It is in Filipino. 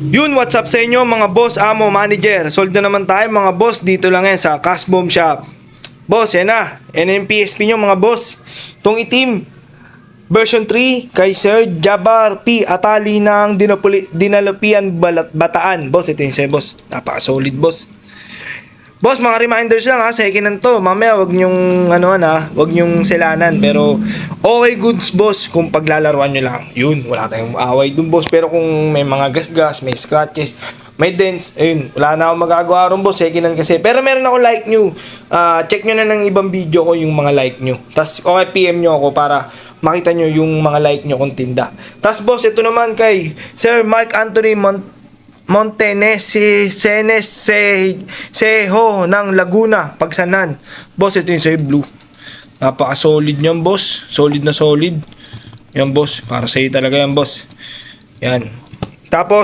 Yun, what's up sa inyo mga boss, amo, manager. Sold na naman tayo mga boss dito lang yan sa Cash Bomb Shop. Boss, yan na. Yan yung PSP nyo mga boss. Tong itim. Version 3 kay Sir Jabar P. Atali ng Dinapuli, Dinalupian Balat, Bataan. Boss, ito yung sa'yo boss. Napaka-solid boss. Boss, mga reminders lang ha, second hand to. Mamaya wag nyong ano na, wag nyong selanan. Pero okay goods boss kung paglalaruan nyo lang. Yun, wala tayong away dun boss. Pero kung may mga gas-gas, may scratches, may dents, ayun, wala na akong magagawa ron boss, second hand kasi. Pero meron ako like nyo. Ah, check nyo na ng ibang video ko yung mga like nyo. Tapos okay, PM nyo ako para makita nyo yung mga like nyo kung tinda. Tapos boss, ito naman kay Sir Mark Anthony Mont Montenesi Senes Se Seho ng Laguna, Pagsanan. Boss, ito yung sa'yo blue. Napaka-solid niyan, boss. Solid na solid. Yan, boss. Para sa'yo talaga yan, boss. Yan. Tapos,